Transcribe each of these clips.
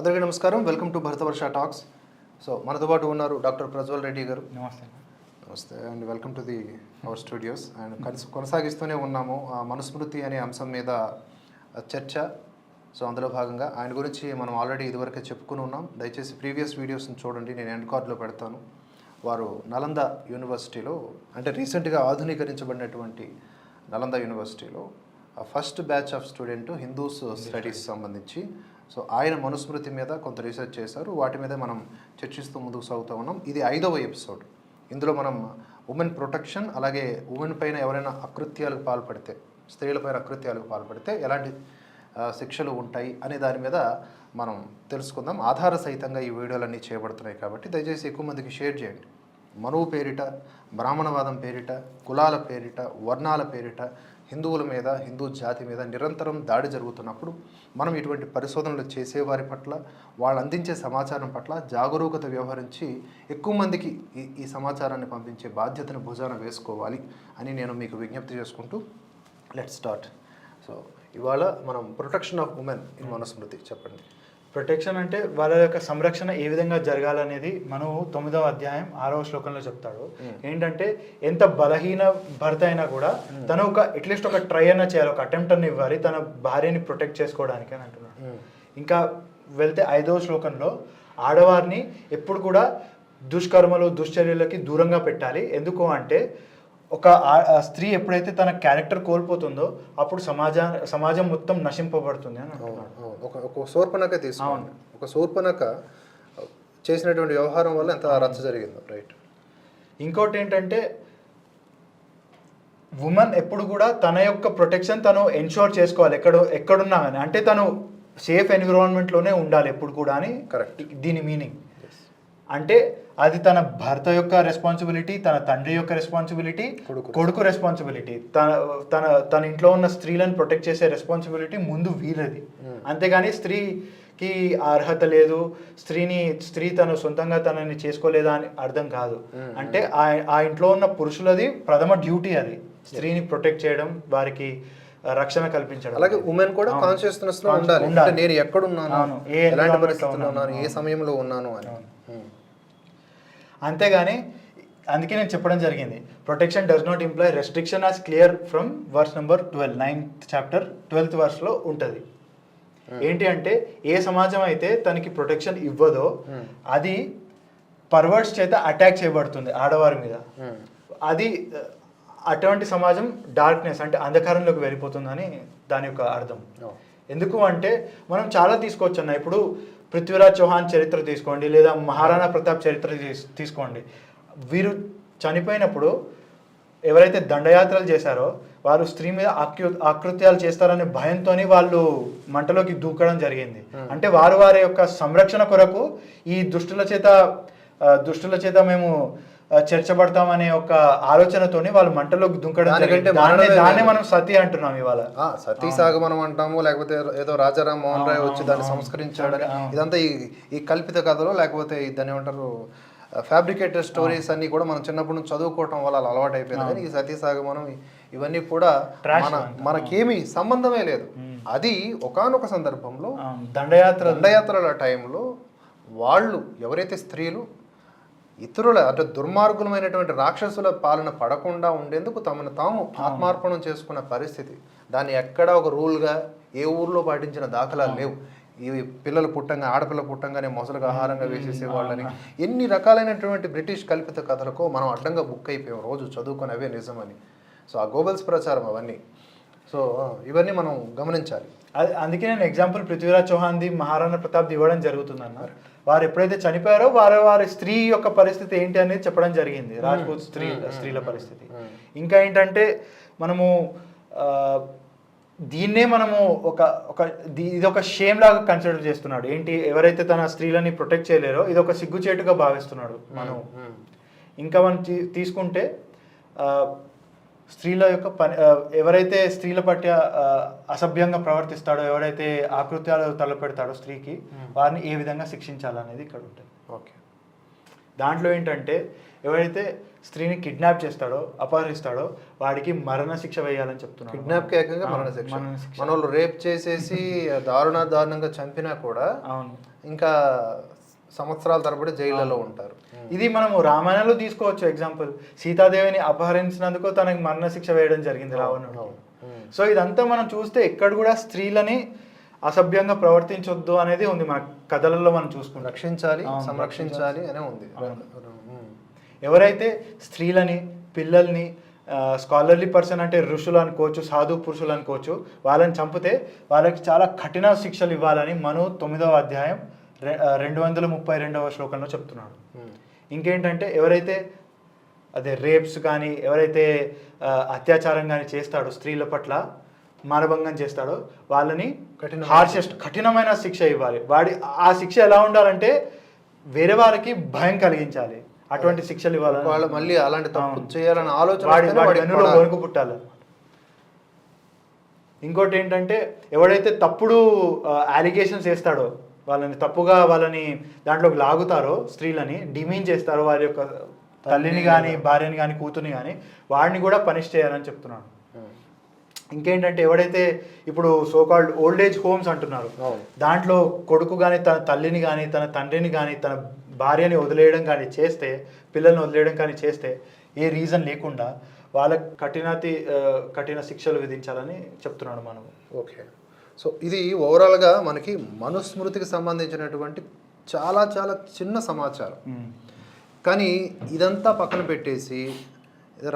అందరికీ నమస్కారం. Welcome to Bharatavarsha talks. So మనతో పాటు ఉన్నారు డాక్టర్ ప్రజ్వల్ రెడ్డి గారు. నమస్తే. నమస్తే and. Welcome to the our studios. And కలిసి కొనసాగిస్తూనే ఉన్నాము. ఆ మనుస్మృతి అనే అంశం మీద చర్చ. సో అందులో భాగంగా ఆయన గురించి మనం ఆల్రెడీ ఇదివరకే చెప్పుకుని ఉన్నాం. దయచేసి ప్రీవియస్ వీడియోస్ని చూడండి. నేను ఎండ్ కార్డులో పెడతాను. వారు నలంద యూనివర్సిటీలో అంటే రీసెంట్గా ఆధునీకరించబడినటువంటి నలంద యూనివర్సిటీలో first batch of student Hindus studies సంబంధించి. సో ఆయన మనుస్మృతి మీద కొంత రీసెర్చ్ చేశారు. వాటి మీద మనం చర్చిస్తూ ముందుకు సాగుతూ ఉన్నాం. ఇది ఐదవ ఎపిసోడ్ ఇందులో మనం ఉమెన్ ప్రొటెక్షన్ అలాగే ఉమెన్ పైన ఎవరైనా అకృత్యాలకు పాల్పడితే స్త్రీలపైన అకృత్యాలకు పాల్పడితే ఎలాంటి శిక్షలు ఉంటాయి అనే దాని మీద మనం తెలుసుకుందాం. ఆధార సహితంగా ఈ వీడియోలన్నీ చేయబడుతున్నాయి కాబట్టి దయచేసి ఎక్కువ మందికి షేర్ చేయండి. మనువు పేరిట బ్రాహ్మణవాదం పేరిట కులాల పేరిట వర్ణాల పేరిట హిందువుల మీద హిందూ జాతి మీద నిరంతరం దాడి జరుగుతున్నప్పుడు మనం ఇటువంటి పరిశోధనలు చేసేవారి పట్ల వాళ్ళు అందించే సమాచారం పట్ల జాగరూకత వ్యవహరించి ఎక్కువ మందికి ఈ ఈ సమాచారాన్ని పంపించే బాధ్యతను భుజాన వేసుకోవాలి అని నేను మీకు విజ్ఞప్తి చేసుకుంటూ లెట్ స్టార్ట్ సో ఇవాళ మనం protection of women in Manusmriti చెప్పండి. ప్రొటెక్షన్ అంటే వాళ్ళ యొక్క సంరక్షణ ఏ విధంగా జరగాలనేది మనం తొమ్మిదవ అధ్యాయం ఆరవ శ్లోకంలో చెప్తాడు. ఏంటంటే ఎంత బలహీన భర్త అయినా కూడా తను ఒక అట్లీస్ట్ ఒక ట్రై అన్న చేయాలి ఒక అటెంప్ట్ అన్న ఇవ్వాలి తన భార్యని ప్రొటెక్ట్ చేసుకోవడానికి అని అంటున్నాడు. ఇంకా వెళ్తే ఐదవ శ్లోకంలో ఆడవారిని ఎప్పుడు కూడా దుష్కర్మలు దుశ్చర్యలకి దూరంగా పెట్టాలి. ఎందుకు అంటే ఒక స్త్రీ ఎప్పుడైతే తన క్యారెక్టర్ కోల్పోతుందో అప్పుడు సమాజ సమాజం మొత్తం నశింపబడుతుంది అని. ఒక ఒక శూర్పణక తీసుకోండి. ఒక శూర్పణక చేసినటువంటి వ్యవహారం వల్ల ఎంత రచ్చ జరిగిందో రైట్. ఇంకోటి ఏంటంటే ఉమెన్ ఎప్పుడు కూడా తన యొక్క ప్రొటెక్షన్ తను ఎన్షోర్ చేసుకోవాలి. ఎక్కడ ఎక్కడున్నా కానీ. అంటే తను సేఫ్ ఎన్విరాన్మెంట్లోనే ఉండాలి ఎప్పుడు కూడా అని Correct. దీని మీనింగ్ అంటే అది తన భర్త యొక్క రెస్పాన్సిబిలిటీ తన తండ్రి యొక్క రెస్పాన్సిబిలిటీ కొడుకు రెస్పాన్సిబిలిటీ తన తన తన ఇంట్లో ఉన్న స్త్రీలను ప్రొటెక్ట్ చేసే రెస్పాన్సిబిలిటీ ముందు వీళ్ళది. అంతేగాని స్త్రీకి అర్హత లేదు స్త్రీని స్త్రీ తను సొంతంగా తనని చేసుకోలేదా అని అర్థం కాదు. అంటే ఆ ఆ ఇంట్లో ఉన్న పురుషులది ప్రథమ డ్యూటీ అది. స్త్రీని ప్రొటెక్ట్ చేయడం వారికి రక్షణ కల్పించడం. అలాగే ఉమెన్ కూడా. కాన్షియస్నెస్లో ఉండాలి. నేను ఎక్కడున్నాను ఎలాంటి పరిస్థితుల్లో ఉన్నాను. ఏ. సమయంలో ఉన్నాను అని. అంతేగాని అందుకే నేను చెప్పడం జరిగింది. Protection does not imply restriction as clear from verse number twelve ninth chapter twelfth వర్స్లో ఉంటుంది. ఏంటి అంటే ఏ సమాజం అయితే తనకి ప్రొటెక్షన్ ఇవ్వదో అది పర్వర్డ్స్ చేత అటాక్ చేయబడుతుంది ఆడవారి మీద. ఉమ్. అది అటువంటి సమాజం డార్క్నెస్ అంటే అంధకారంలోకి వెళ్ళిపోతుందని దాని యొక్క అర్థం. ఎందుకు అంటే మనం చాలా తీసుకోవచ్చు అన్న. ఇప్పుడు పృథ్వీరాజ్ చౌహాన్ చరిత్ర తీసుకోండి లేదా మహారాణా ప్రతాప్ చరిత్ర తీస్- తీసుకోండి. వీరు చనిపోయినప్పుడు ఎవరైతే దండయాత్రలు చేశారో వారు స్త్రీ మీద ఆక్యు ఆకృత్యాలు చేస్తారనే భయంతోని వాళ్ళు మంటలోకి దూకడం జరిగింది. అంటే వారు వారి యొక్క సంరక్షణ కొరకు ఈ దుష్టుల చేత దుష్టుల చేత మేము చేర్చబడతామనే ఒక ఆలోచనతోని వాళ్ళు మంటలోకి దుంకడం దాన్నే లేదు. మనం సతీ అంటున్నాం ఇవాళ. సతీ సాగమనం అంటాము లేకపోతే ఏదో రాజారాం మోహన్ రాయ్ వచ్చి దాన్ని సంస్కరించాడని. ఇదంతా ఈ ఈ కల్పిత కథలో లేకపోతే దాన్ని ఏమంటారు ఫ్యాబ్రికేటెడ్ స్టోరీస్ అన్ని కూడా మనం చిన్నప్పటి నుంచి చదువుకోవటం వల్ల అలా అలవాటు అయిపోయింది కానీ ఈ సతీ సాగమనం ఇ- ఇవన్నీ కూడా మన. మనకేమి సంబంధమే లేదు. అది ఒకానొక సందర్భంలో దండయాత్ర దండయాత్రల టైంలో వాళ్ళు ఎవరైతే స్త్రీలు ఇతరుల అంటే దుర్మార్గులమైనటువంటి రాక్షసుల పాలన పడకుండా ఉండేందుకు తమను తాము ఆత్మార్పణం చేసుకున్న పరిస్థితి. దాన్ని ఎక్కడా ఒక రూల్గా ఏ ఊర్లో పాటించిన దాఖలాలు లేవు. ఈ పిల్లలు పుట్టంగా ఆడపిల్ల పుట్టంగానే మొసలుగా ఆహారంగా వేసేసే వాళ్ళని ఎన్ని రకాలైనటువంటి బ్రిటిష్ కల్పిత కథలకు మనం అడ్డంగా బుక్ అయిపోయాం రోజు చదువుకొని అవే నిజమని. సో ఆ గోబెల్స్ ప్రచారం అవన్నీ. సో ఇవన్నీ మనం గమనించాలి. అది అందుకే నేను ఎగ్జాంపుల్ పృథ్వీరాజ్ చౌహాన్ది మహారాణా ప్రతాప్ ఇవ్వడం జరుగుతుంది అన్న వారు ఎప్పుడైతే చనిపోయారో వారి వారి స్త్రీ యొక్క పరిస్థితి ఏంటి అనేది చెప్పడం జరిగింది. రాజ్పూత్ స్త్రీ స్త్రీల పరిస్థితి. ఇంకా ఏంటంటే మనము దీన్నే మనము ఒక ఒక దీ- ఇది ఒక షేమ్ లాగా కన్సిడర్ చేస్తున్నాడు. ఏంటి? ఎవరైతే తన స్త్రీలని ప్రొటెక్ట్ చేయలేరో ఇది ఒక సిగ్గుచేటుగా భావిస్తున్నాడు మనం ఇంకా మనం తీసుకుంటే స్త్రీల యొక్క పని ఎవరైతే స్త్రీల పట్ల అసభ్యంగా ప్రవర్తిస్తాడో ఎవరైతే ఆకృత్యాలు తలపెడతాడో స్త్రీకి వారిని ఏ విధంగా శిక్షించాలనేది ఇక్కడ ఉంటుంది. ఓకే. దాంట్లో ఏంటంటే ఎవరైతే స్త్రీని కిడ్నాప్ చేస్తాడో అపహరిస్తాడో వాడికి మరణ శిక్ష వేయాలని చెప్తున్నాడు కిడ్నాప్ ఏకంగా మరణ శిక్ష. వాళ్ళు రేప్ చేసేసి దారుణ దారుణంగా చంపినా కూడా అవును. ఇంకా సంవత్సరాల తరబడి జైళ్ళలో ఉంటారు. ఇది మనము రామాయణంలో తీసుకోవచ్చు ఎగ్జాంపుల్ సీతాదేవిని అపహరించినందుకు తనకి మరణ శిక్ష వేయడం జరిగింది రావణుడు అవును. ఉమ్. సో ఇదంతా మనం చూస్తే ఎక్కడ కూడా స్త్రీలని అసభ్యంగా ప్రవర్తించొద్దు అనేది ఉంది మన కథలలో మనం చూసుకుంటాం రక్షించాలి సంరక్షించాలి అనే ఉంది. ఎవరైతే స్త్రీలని పిల్లల్ని స్కాలర్లీ పర్సన్ అంటే ఋషులు అనుకోవచ్చు సాధు పురుషులు అనుకోవచ్చు వాళ్ళని చంపితే వాళ్ళకి చాలా కఠిన శిక్షలు ఇవ్వాలని మను తొమ్మిదవ అధ్యాయం రెండు వందల ముప్పై రెండవ శ్లోకంలో చెప్తున్నాడు ఉమ్. ఇంకేంటంటే ఎవరైతే అదే రేప్స్ కానీ ఎవరైతే అత్యాచారం కానీ చేస్తాడో స్త్రీల పట్ల మానభంగం చేస్తాడో వాళ్ళని కఠినమైన హార్షెస్ట్ కఠినమైన శిక్ష ఇవ్వాలి వాడి ఆ శిక్ష ఎలా ఉండాలంటే వేరే వాళ్ళకి భయం కలిగించాలి అటువంటి శిక్షలు ఇవ్వాలని వాళ్ళు మళ్ళీ అలాంటి తప్పు. చేయాలని ఆలోచన. వణుకు పుట్టాలి ఇంకోటి ఏంటంటే ఎవడైతే తప్పుడు అలిగేషన్స్ వేస్తాడో వాళ్ళని తప్పుగా వాళ్ళని దాంట్లోకి లాగుతారో స్త్రీలని డిమీన్ చేస్తారో వారి యొక్క తల్లిని కానీ భార్యని కానీ కూతుర్ని కానీ వాడిని కూడా పనిష్ చేయాలని చెప్తున్నాడు ఉమ్. ఇంకేంటంటే ఎవడైతే ఇప్పుడు సోకాల్డ్ ఓల్డ్ ఏజ్ హోమ్స్ అంటున్నారు. దాంట్లో కొడుకు కానీ తన తల్లిని కానీ తన తండ్రిని కానీ తన భార్యని వదిలేయడం కానీ చేస్తే పిల్లల్ని వదిలేయడం కానీ చేస్తే ఏ రీజన్ లేకుండా వాళ్ళకి కఠినతి కఠిన శిక్షలు విధించాలని చెప్తున్నాడు మనం ఓకే సో ఇది ఓవరాల్గా మనకి మనుస్మృతికి సంబంధించినటువంటి చాలా చాలా చిన్న సమాచారం. కానీ ఇదంతా పక్కన పెట్టేసి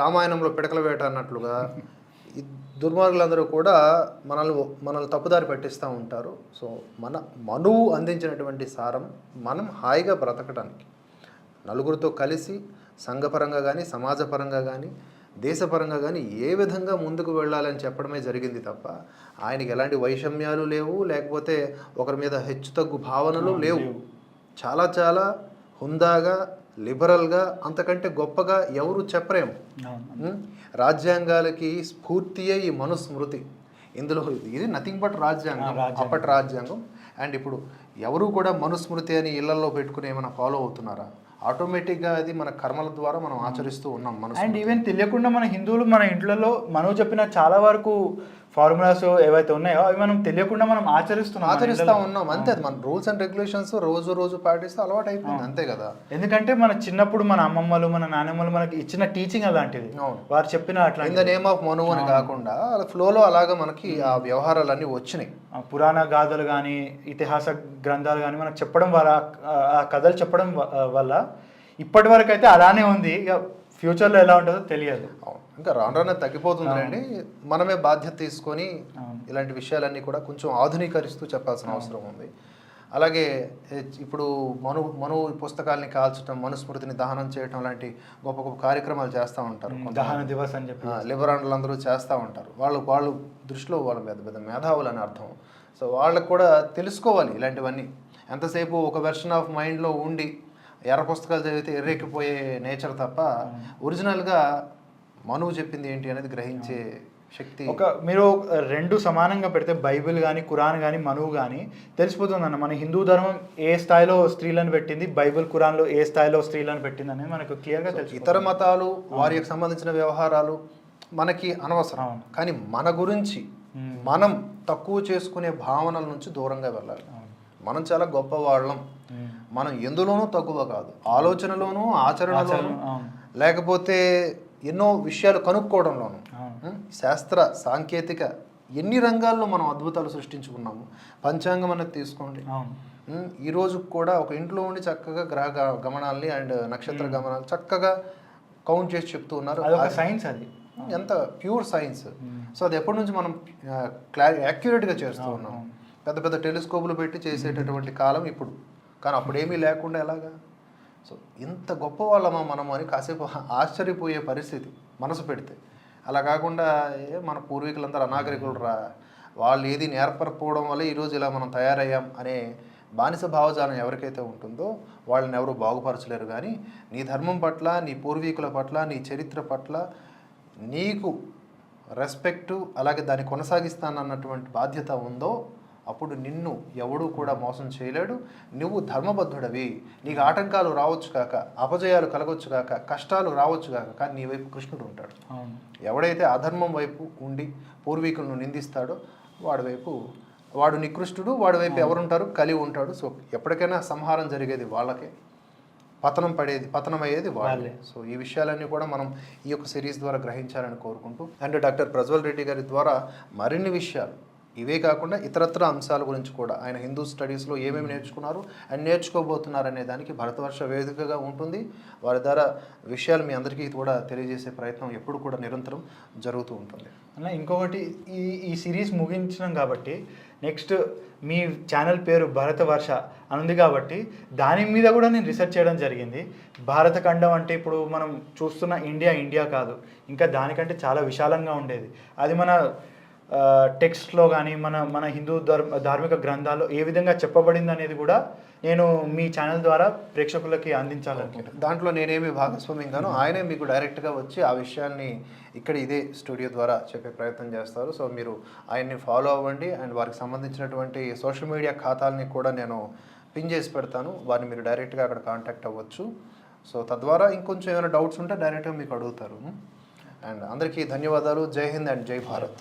రామాయణంలో పిడకల వేట అన్నట్లుగా దుర్మార్గులందరూ కూడా మనల్ని మనల్ని తప్పుదారి పట్టిస్తూ ఉంటారు. సో మన మనువు అందించినటువంటి సారం మనం హాయిగా బ్రతకడానికి నలుగురితో కలిసి సంఘపరంగా కానీ సమాజపరంగా కానీ దేశపరంగా కానీ ఏ విధంగా ముందుకు వెళ్ళాలని చెప్పడమే జరిగింది తప్ప ఆయనకి ఎలాంటి వైషమ్యాలు లేవు లేకపోతే ఒకరి మీద హెచ్చు తగ్గు భావనలు లేవు. చాలా చాలా హుందాగా లిబరల్గా అంతకంటే గొప్పగా ఎవరు చెప్పరేము ఉం? రాజ్యాంగాలకి స్ఫూర్తియే ఈ మనుస్మృతి. ఇందులో ఇది నథింగ్ బట్ రాజ్యాంగం. అప్పటి రాజ్యాంగం. అండ్ ఇప్పుడు ఎవరు కూడా మనుస్మృతి అని ఇళ్ళలో పెట్టుకుని ఏమైనా ఫాలో అవుతున్నారా? ఆటోమేటిక్గా అది మన కర్మల ద్వారా మనం ఆచరిస్తూ ఉన్నాం అండ్ ఈవెన్ తెలియకుండా మన హిందువులు మన ఇంట్లలో మనం చెప్పిన చాలా వరకు ఫార్ములాస్ ఏవైతే ఉన్నాయో అవి మనం తెలియకుండా మనం ఆచరిస్తున్నాం మన ఆచరిస్తూ. ఉన్నాం. అంతే మన రూల్స్ అండ్ రెగ్యులేషన్స్ రోజు రోజు పాటిస్తే అలవాటు అయిపోయింది. అంతే కదా. ఎందుకంటే మన చిన్నప్పుడు మన అమ్మమ్మలు మన నాన్నమ్మలు మనకి ఇచ్చిన టీచింగ్ అలాంటిది. వారు చెప్పిన అట్లా ఇన్ ద నేమ్ ఆఫ్ మనువు అని కాకుండా ఫ్లోలో అలాగా మనకి ఆ వ్యవహారాలన్నీ వచ్చినాయి. పురాణ గాథలు కానీ ఇతిహాస గ్రంథాలు కానీ మనకు చెప్పడం వల్ల ఆ- కథలు చెప్పడం వల్ల ఇప్పటి వరకు అయితే అలానే ఉంది. ఇక ఫ్యూచర్లో ఎలా ఉంటుందో తెలియదు. ఇంకా రాను రాను తగ్గిపోతుందండి మనమే బాధ్యత తీసుకొని. ఇలాంటి విషయాలన్నీ కూడా కొంచెం ఆధునీకరిస్తూ చెప్పాల్సిన అవసరం ఉంది. అలాగే ఇప్పుడు మను మను పుస్తకాల్ని కాల్చడం మనుస్మృతిని దహనం చేయటం లాంటి గొప్ప గొప్ప కార్యక్రమాలు చేస్తూ ఉంటారు. దహన దివస్ అని చెప్పి లిబరాండ్లు అందరూ చేస్తూ ఉంటారు. వాళ్ళు వాళ్ళు దృష్టిలో వాళ్ళ పెద్ద పెద్ద మేధావులు అని అర్థం. సో వాళ్ళకు కూడా తెలుసుకోవాలి ఇలాంటివన్నీ. ఎంతసేపు ఒక వెర్షన్ ఆఫ్ మైండ్లో ఉండి ఎర్ర పుస్తకాలు చదివితే ఎర్రెక్కిపోయే నేచర్ తప్ప ఒరిజినల్గా మనువు చెప్పింది ఏంటి అనేది గ్రహించే శక్తి. ఒక మీరు రెండు సమానంగా పెడితే బైబిల్ కానీ ఖురాన్ కానీ మనువు కానీ తెలిసిపోతుందన్న. మన హిందూ ధర్మం ఏ స్థాయిలో స్త్రీలను పెట్టింది బైబిల్ ఖురాన్లో ఏ స్థాయిలో స్త్రీలను పెట్టింది అనేది మనకు క్లియర్గా తెలుసు ఇతర మతాలు వారికి సంబంధించిన వ్యవహారాలు మనకి అనవసరం. కానీ మన గురించి మ్మ్. మనం తక్కువ చేసుకునే భావనల నుంచి దూరంగా వెళ్ళాలి. మనం చాలా గొప్ప వాళ్ళం. మనం ఎందులోనూ తక్కువ కాదు. ఆలోచనలోనూ ఆచరణలోనూ ఆచరణ. లేకపోతే ఎన్నో విషయాలు కనుక్కోవడంలోనూ? శాస్త్ర సాంకేతిక ఎన్ని రంగాల్లో మనం అద్భుతాలు సృష్టించుకున్నాము పంచాంగం అనేది తీసుకోండి? ఈ రోజు కూడా ఒక ఇంట్లో ఉండి చక్కగా గ్రహ గ- గమనాల్ని అండ్ నక్షత్ర గమనాలు చక్కగా కౌంట్ చేసి చెప్తూ ఉన్నారు. సైన్స్ అది. ఎంత ప్యూర్ సైన్స్. సో అది ఎప్పటి నుంచి మనం క్లా యాక్యురేట్గా చేస్తూ ఉన్నాం. పెద్ద పెద్ద టెలిస్కోపులు పెట్టి చేసేటటువంటి కాలం ఇప్పుడు. కానీ అప్పుడేమీ లేకుండా ఎలాగా? సో ఇంత గొప్ప వాళ్ళమా మనం అని కాసేపు ఆశ్చర్యపోయే పరిస్థితి మనసు పెడితే. అలా కాకుండా ఏ మన పూర్వీకులందరూ అనాగరికులు రా వాళ్ళు ఏది నేర్పకపోవడం వల్ల ఈరోజు ఇలా మనం తయారయ్యాం అనే బానిస భావజాలం ఎవరికైతే ఉంటుందో వాళ్ళని ఎవరు బాగుపరచలేరు కానీ నీ ధర్మం పట్ల నీ పూర్వీకుల పట్ల నీ చరిత్ర పట్ల నీకు రెస్పెక్టు అలాగే దాన్ని కొనసాగిస్తానన్నటువంటి బాధ్యత ఉందో అప్పుడు నిన్ను ఎవడూ కూడా మోసం చేయలేడు. నువ్వు ధర్మబద్ధుడవి. నీకు ఆటంకాలు రావచ్చు కాక అపజయాలు కలగొచ్చు కాక కష్టాలు రావచ్చు కాక కానీ నీ వైపు కృష్ణుడు ఉంటాడు. ఎవడైతే అధర్మం వైపు ఉండి పూర్వీకులను నిందిస్తాడో వాడి వైపు వాడు నికృష్టుడు వాడి వైపు ఎవరుంటారు? కలిగి ఉంటాడు. సో ఎప్పటికైనా సంహారం జరిగేది వాళ్ళకే. పతనం పడేది పతనం అయ్యేది వాళ్ళే. సో ఈ విషయాలన్నీ కూడా మనం ఈ యొక్క సిరీస్ ద్వారా గ్రహించాలని కోరుకుంటూ. అండ్ డాక్టర్ ప్రజ్వల్ రెడ్డి గారి ద్వారా మరిన్ని విషయాలు ఇవే కాకుండా ఇతరత్ర అంశాల గురించి కూడా ఆయన హిందూ స్టడీస్లో ఏమేమి నేర్చుకున్నారు అండ్ నేర్చుకోబోతున్నారు అనే దానికి భరతవర్ష వేదికగా ఉంటుంది. వారి ద్వారా విషయాలు మీ అందరికీ కూడా తెలియజేసే ప్రయత్నం ఎప్పుడు కూడా నిరంతరం జరుగుతూ ఉంటుంది. అన్న ఇంకొకటి ఈ ఈ సిరీస్ ముగించినాం కాబట్టి నెక్స్ట్ మీ ఛానల్ పేరు భరత వర్ష అని ఉంది కాబట్టి దాని మీద కూడా నేను రీసెర్చ్ చేయడం జరిగింది. భారత ఖండం అంటే ఇప్పుడు మనం చూస్తున్న ఇండియా ఇండియా కాదు. ఇంకా దానికంటే చాలా విశాలంగా ఉండేది. అది మన టెక్స్ట్లో కానీ మన మన హిందూ ధర్మ ధార్మిక గ్రంథాల్లో ఏ విధంగా చెప్పబడింది అనేది కూడా నేను మీ ఛానల్ ద్వారా ప్రేక్షకులకి అందించాలనుకుంటున్నాను దాంట్లో నేనేమి భాగస్వామ్యం గాను ఆయనే మీకు డైరెక్ట్గా వచ్చి ఆ విషయాన్ని ఇక్కడ ఇదే స్టూడియో ద్వారా చెప్పే ప్రయత్నం చేస్తారు. సో మీరు ఆయన్ని ఫాలో అవ్వండి. అండ్ వారికి సంబంధించినటువంటి సోషల్ మీడియా ఖాతాలని కూడా నేను పిన్ చేసి పెడతాను. వారిని మీరు డైరెక్ట్గా అక్కడ కాంటాక్ట్ అవ్వచ్చు. సో తద్వారా ఇంకొంచెం ఏమైనా డౌట్స్ ఉంటే డైరెక్ట్గా మీకు అడుగుతారు. అండ్ అందరికీ ధన్యవాదాలు. జై హింద్ అండ్ జై భారత్.